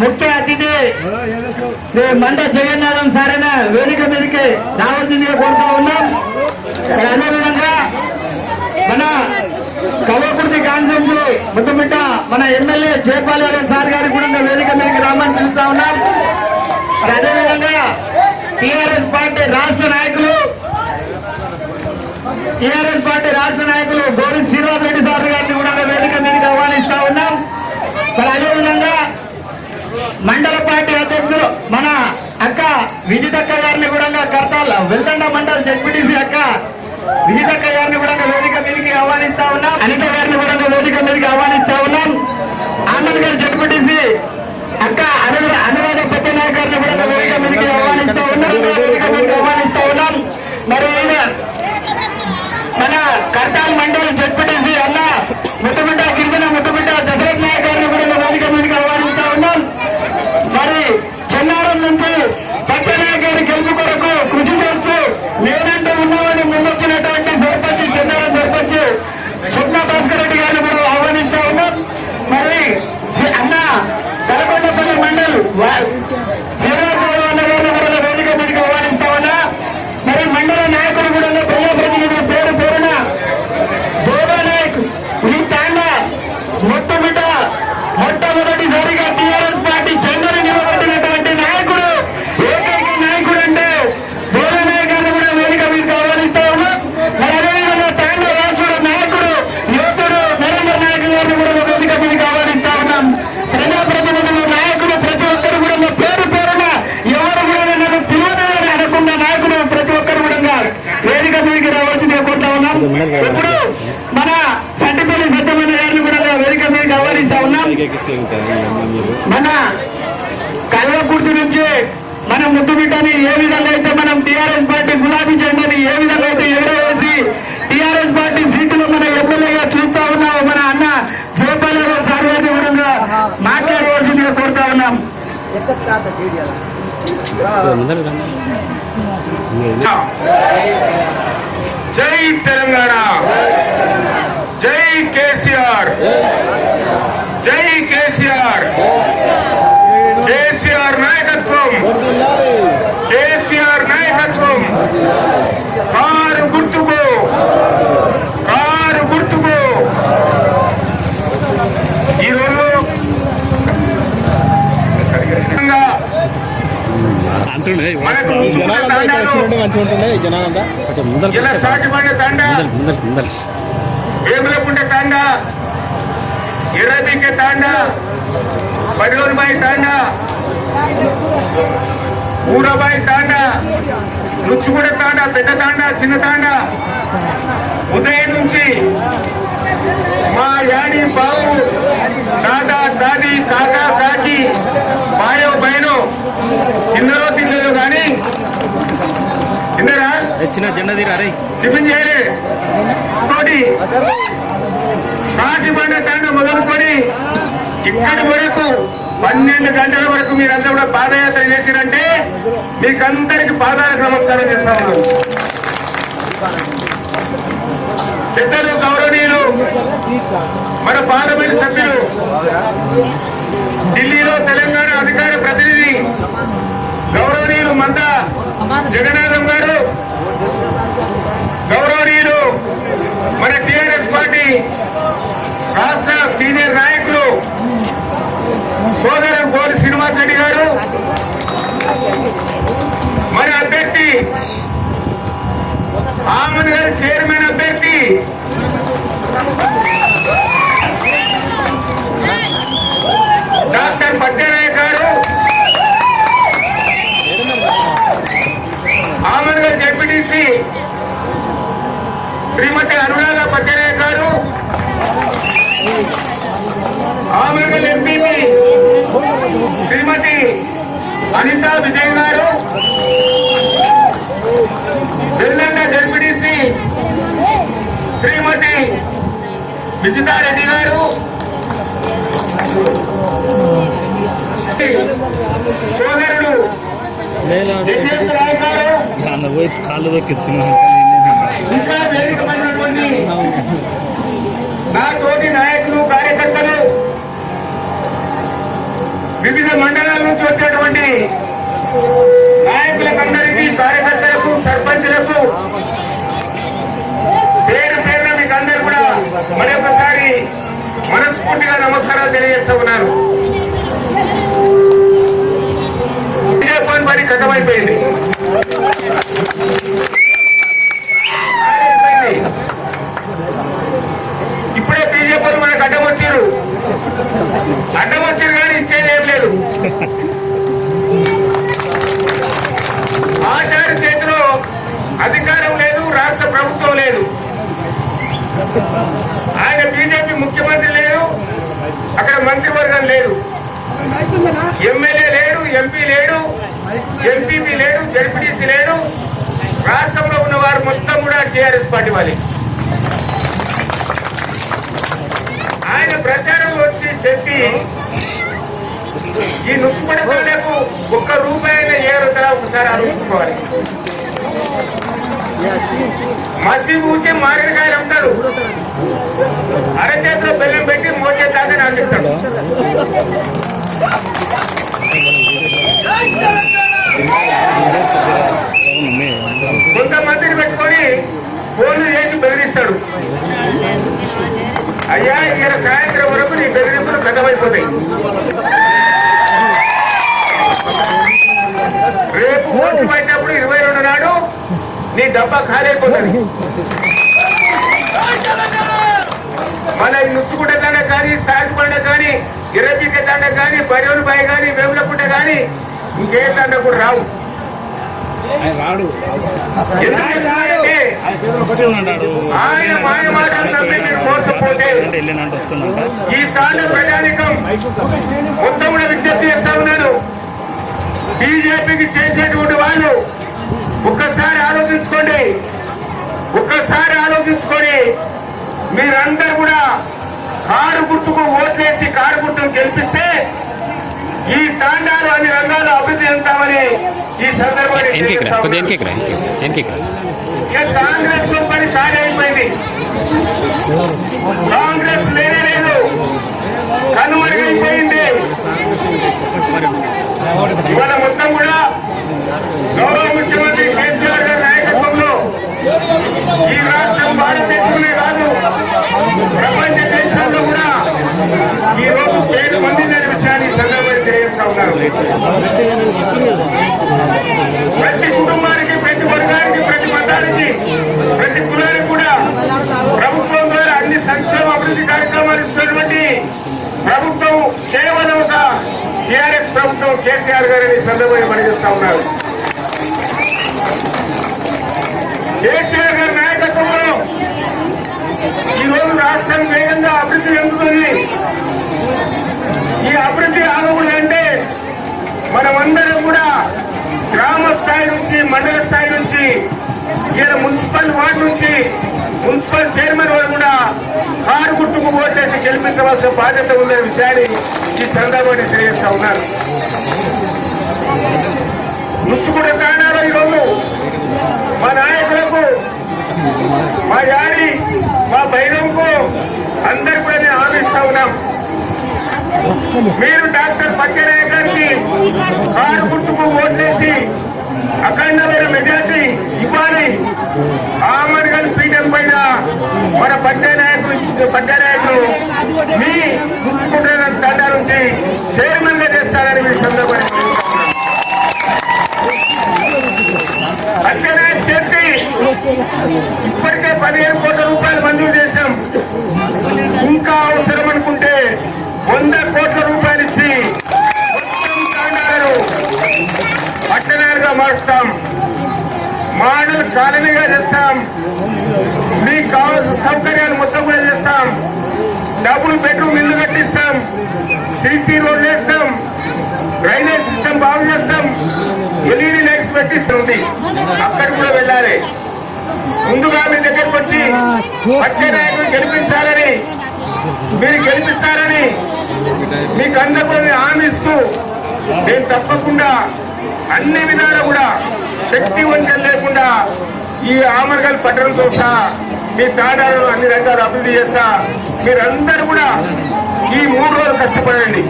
ముఖ్య అతిథి శ్రీ మండ జగన్నాథం సారైన వేదిక మీదకి రావాల్సిందిగా కోరుతా ఉన్నాం. అదేవిధంగా మన కవకుర్తి కాన్సెంట్లు ముద్దమిట్ట మన ఎమ్మెల్యే జయపాల్ యాదవ్ సార్ గారికి కూడా వేదిక మీదకి రామని పిలుస్తా ఉన్నాం. అదేవిధంగా టిఆర్ఎస్ పార్టీ రాష్ట్ర నాయకులు టిఆర్ఎస్ పార్టీ రాష్ట్ర నాయకులు గోరి శ్రీనివాస్ రెడ్డి సార్ గారిని కూడా వేదిక మీదకి ఆహ్వానిస్తా ఉన్నాం. మరి అదేవిధంగా మండల పార్టీ అధ్యక్షులు మన అక్క విజితక్క గారిని కూడా కర్తాల వెల్దండ మండల్ జడ్పీటీసీ అక్క విజితక్క గారిని కూడా వేదిక మీదకి ఆహ్వానిస్తా ఉన్నాం. అనిత గారిని కూడా వేదిక మీదకి ఆహ్వానిస్తా ఉన్నాం. ఆనంద్ గారు జడ్పీటీసీ అక్క అనురాధ అనురాధ గారిని కూడా వేదిక మీదకి ఆహ్వానిస్తా ఉన్నాం. ఆహ్వానిస్తా మరి ఈయన మన కర్తాల్ మండల్ జడ్పీటీసీ అన్న ముట్టుమిట్ట గిరిజన ముట్టుమిట్ట దశరథ్ నాయక్ గారిని కూడా వేదిక మీదకి ఆహ్వానిస్తా ఉన్నాం. మరి చెన్నారం నుంచి పట్టనాయక్ గారి గెలుపు కొరకు కృషి చేస్తూ నేనంటూ ఉన్నామని ముందొచ్చినటువంటి సర్పంచ్ చెన్నారం సర్పంచ్ స్వప్న భాస్కర్ రెడ్డి గారిని కూడా ఆహ్వానిస్తా ఉన్నాం. మరి అన్న కలకొండపల్లి మండల్ వా- శ్రీనివాసరావు అన్న గారిని కూడా వేదిక మీదకి ఆహ్వానిస్తా ఉన్నా మరి మండల నాయకులు కూడా ప్రజాప్రతినిధుల పేరు పేరున దేవా నాయక్ ఈ తాండ మొట్టమిట మొట్టమొదటిసారిగా టీఆర్ఎస్ పార్టీ జెండను నిలబెట్టినటువంటి నాయకుడు ఏకైక నాయకుడు అంటే దేవా నాయక్ గారిని కూడా వేదిక మీకు ఆహ్వానిస్తా ఉన్నాం మరి అదేవిధంగా తాండ రాష్ట్ర నాయకుడు యోధుడు నరేంద్ర నాయక్ గారిని కూడా వేదిక మీకు ఆహ్వానిస్తా ఉన్నాం ప్రజాప్రతినిధులు నాయకులు ప్రతి ఒక్కరు కూడా మా పేరు పేరున ఎవరు కూడా నన్ను పిలువదని అనుకున్న నాయకులు ప్రతి ఒక్కరు కూడా వేదిక మీదకి రావాల్సిందిగా కోరుతా ఉన్నాం ఇప్పుడు మన సంటిపల్లి సత్యమైన గారిని కూడా వేదిక మీదకి ఆహ్వానిస్తా ఉన్నాం మన కల్వకుర్తి నుంచి మన ముద్దుబిడ్డని ఏ విధంగా అయితే మనం టిఆర్ఎస్ పార్టీ గులాబీ జెండాని ఏ విధంగా అయితే ఎగరవేసి టిఆర్ఎస్ పార్టీ సీటులో మన ఎమ్మెల్యేగా చూస్తా ఉన్నాం మన అన్న జయపాల్ గారు సార్ గారిని కూడా మాట్లాడవలసిందిగా కోరుతా ఉన్నాం. జై తెలంగాణ. జై కేసీఆర్. జై కేసీఆర్. కేసీఆర్ నాయకత్వం. కేసీఆర్ నాయకత్వం. కారు గుర్తుకు. కారు గుర్తుకు. ఈరోజు ఇలా సాటిపడిన తండ వేములకుంట తాండ ఎర్రబిక్క తాండ పడిలోనిబాయి తాండ ఊరబాయి తాండ రుచిగూడ తాండ పెద్ద తాండ చిన్న తాండ. ఉదయం నుంచి మా యాడి బావు దాదా దాది కాకా కాకి మాయో బయను తిన్నరో తిన్నదో కానీ తిన్నరా? చిన్న జెండా తీరా రే. టిఫిన్ చేయలే. తోటి సాటి బండ తండ మొదలుకొని ఇక్కడి వరకు పన్నెండు గంటల వరకు మీరంతా కూడా పాదయాత్ర చేసిరంటే మీకందరికి పాదాలకు నమస్కారం చేస్తాము పెద్దలు గౌరవనీయులు మన పార్లమెంట్ సభ్యులు ఢిల్లీలో తెలంగాణ అధికార ప్రతినిధి గౌరవనీయులు మంద జగన్నాథం గారు గౌరవనీయులు మన టిఆర్ఎస్ పార్టీ రాష్ట్ర సీనియర్ నాయకులు సోదరం గోరి శ్రీనివాస్ రెడ్డి గారు మరి అభ్యర్థి ఆమన్ గారి చైర్మన్ అభ్యర్థి డాక్టర్ పట్టేరాయ్ శ్రీమతి అనిత విజయ్ గారు వెల్లండ జడ్పీటీసీ శ్రీమతి విజితారెడ్డి గారు సోదరుడు కాళ్ళు దొక్కించుకున్నాను ఇంకా వేదికమైనటువంటి నా తోటి నాయకులు కార్యకర్తలు వివిధ మండలాల నుంచి వచ్చేటువంటి నాయకులకందరికీ కార్యకర్తలకు సర్పంచులకు పేరు పేరున మీకు అందరు కూడా మరొకసారి మనస్ఫూర్తిగా నమస్కారాలు తెలియజేస్తూ ఉన్నారు. ఇదే పని కథమైపోయింది. అయిపోయింది. ఇప్పుడే బీజేపీ మనకు అడ్డం వచ్చారు అడ్డం వచ్చారు కానీ ఇచ్చేది ఏం లేదు. ఆచార్య చేతిలో అధికారం లేదు రాష్ట్ర ప్రభుత్వం లేదు. ఆయన బీజేపీ ముఖ్యమంత్రి లేరు అక్కడ మంత్రివర్గం లేదు. ఎమ్మెల్యే లేడు ఎంపీ లేడు ఎంపీపీ లేడు జడ్పీటీసీ లేడు. రాష్ట్రంలో ఉన్న వారు మొత్తం కూడా టీఆర్ఎస్ పార్టీ వాళ్ళే. ఆయన ప్రచారం వచ్చి చెప్పి ఈ నొచ్చుకునే పిల్లలకు ఒక్క రూపాయి ఏరుతారా ఒకసారి ఆలోచించుకోవాలి. మసి మూసి మారేడుకాయలు అమ్ముతాడు. అరచేతిలో పడినప్పుడు ఇరవై రెండు నాడు నీ డబ్బా ఖాళీ అయిపోతుంది మన నుచ్చుకుంట దండ కానీ సాగిపండ కానీ ఇరపిక దండ కానీ బరివలు బాయ్ కానీ వేములకుంట కానీ ఇంకే దండ కూడా రావు. ఆయన మాయ మాటలు నమ్మి మీరు మోసపోతే ఈ తాండ ప్రజానికం మొత్తం కూడా విజ్ఞప్తి చేస్తా ఉన్నాను. బీజేపీకి చేసేటువంటి వాళ్ళు ఒక్కసారి ఆలోచించుకోండి. ఒక్కసారి ఆలోచించుకొని మీరందరూ కూడా కారు గుర్తుకు ఓట్లేసి కారు గుర్తును గెలిపిస్తే ఈ తాండాలు అన్ని రంగాల్లో అభివృద్ధి చెందుతామని ఈ. ఇక కాంగ్రెస్ పని అయిపోయింది. కాంగ్రెస్ లేనే లేదు. కనుమరుగైపోయింది ఇవాళ మొత్తం కూడా గౌరవ ముఖ్యమంత్రి కేసీఆర్ గారి నాయకత్వంలో ఈ రాష్ట్రం భారతదేశంలో కాదు ప్రపంచ దేశాల్లో కూడా ఈ రోజు పేరు పొందిందనే విషయాన్ని ఈ సందర్భంగా తెలియజేస్తా ఉన్నారు టిఆర్ఎస్ కేసీఆర్ గారిని ఈ సందర్భంగా పనిచేస్తా ఉన్నారు. కేసీఆర్ గారి నాయకత్వంలో ఈ రోజు రాష్ట్రం వేగంగా అభివృద్ధి చెందుతుంది. ఈ అభివృద్ధి ఆగకూడదంటే మనమందరం కూడా గ్రామ స్థాయి నుంచి మండల స్థాయి నుంచి ఈయన మున్సిపల్ వార్డు నుంచి మున్సిపల్ చైర్మన్ వారు కూడా కారు గుట్టుకు ఓటేసి గెలిపించవలసిన బాధ్యత ఉందనే విషయాన్ని ఈ సందర్భాన్ని తెలియజేస్తా ఉన్నారు. ముచ్చుకున్న కారణాలు ఈరోజు మా నాయకులకు మా యారి మా బైరంకు అందరు కూడా నేను ఆశిస్తా ఉన్నాం. మీరు డాక్టర్ పక్కరాయ గారికి కారు గుర్తుకు ఓట్లేసి అఖండమైన మెజార్టీ ఇవ్వాలి. ఆమర్ గారి పీఠం పైన మన పట్టే నాయకులు పట్టే నాయకులు కాలనీగా చేస్తాం. మీకు కావాల్సిన సౌకర్యాలు మొత్తం కూడా చేస్తాం. డబుల్ బెడ్రూమ్ ఇల్లు కట్టిస్తాం. సీసీ రోడ్ చేస్తాం డ్రైనేజ్ సిస్టమ్ బాగు చేస్తాం. ఎల్ఈడి లైట్స్ పెట్టిస్తుంది. అక్కడ కూడా వెళ్ళాలి. ముందుగా మీ దగ్గరకు వచ్చి పట్టే గెలిపించాలని మీరు గెలిపిస్తారని మీకు అందరూ హామీ ఇస్తూ నేను తప్పకుండా అన్ని విధాలు కూడా శక్తి వంచన లేకుండా ఈ ఆమరగల్ పట్టణంతో సహా మీ తాడాలను అన్ని రంగాలు అభివృద్ధి చేస్తా. మీరందరూ కూడా ఈ మూడు రోజులు కష్టపడండి.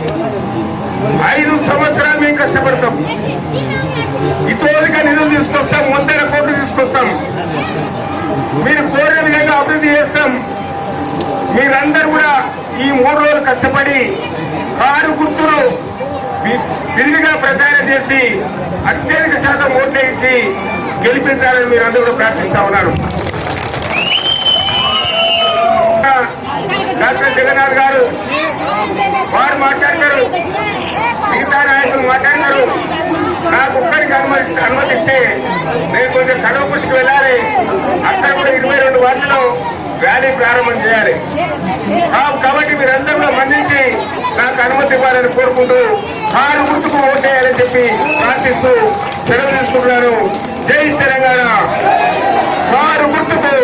ఐదు సంవత్సరాలు మేము కష్టపడతాం. ఇతరులుగా నిధులు తీసుకొస్తాం వందల కోట్లు తీసుకొస్తాం. మీరు కోరిన విధంగా అభివృద్ధి చేస్తాం. మీరందరూ కూడా ఈ మూడు రోజులు కష్టపడి కారు గుర్తులు విరివిగా ప్రచారం చేసి అత్యధిక శాతం ఓట్లు ఇచ్చి గెలిపించాలని మీరు కూడా ప్రార్థిస్తా ఉన్నారు. డాక్టర్ జగన్నాథ్ గారు వారు మాట్లాడతారు. మిగతా నాయకులు మాట్లాడతారు. నాకు ఒక్కడికి అనుమతి అనుమతిస్తే నేను కొంచెం కడవకుశికి వెళ్ళాలి. అక్కడ కూడా ఇరవై రెండు వార్డులో వ్యాలీ ప్రారంభం చేయాలి. కాబట్టి మీరందరూ కూడా మన్నించి నాకు అనుమతి ఇవ్వాలని కోరుకుంటూ కారు గుర్తుకు ఓటేయాలని చెప్పి ప్రార్థిస్తూ సెలవు తీసుకుంటున్నాను. జై తెలంగాణ. కారు గుర్తుకు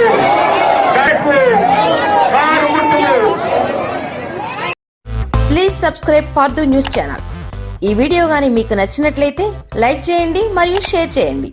కరెక్ట్ కారు గుర్తుకు. ప్లీజ్ సబ్స్క్రైబ్ పార్దు న్యూస్ ఛానల్ ఈ వీడియో కానీ మీకు నచ్చినట్లయితే లైక్ చేయండి మరియు షేర్ చేయండి.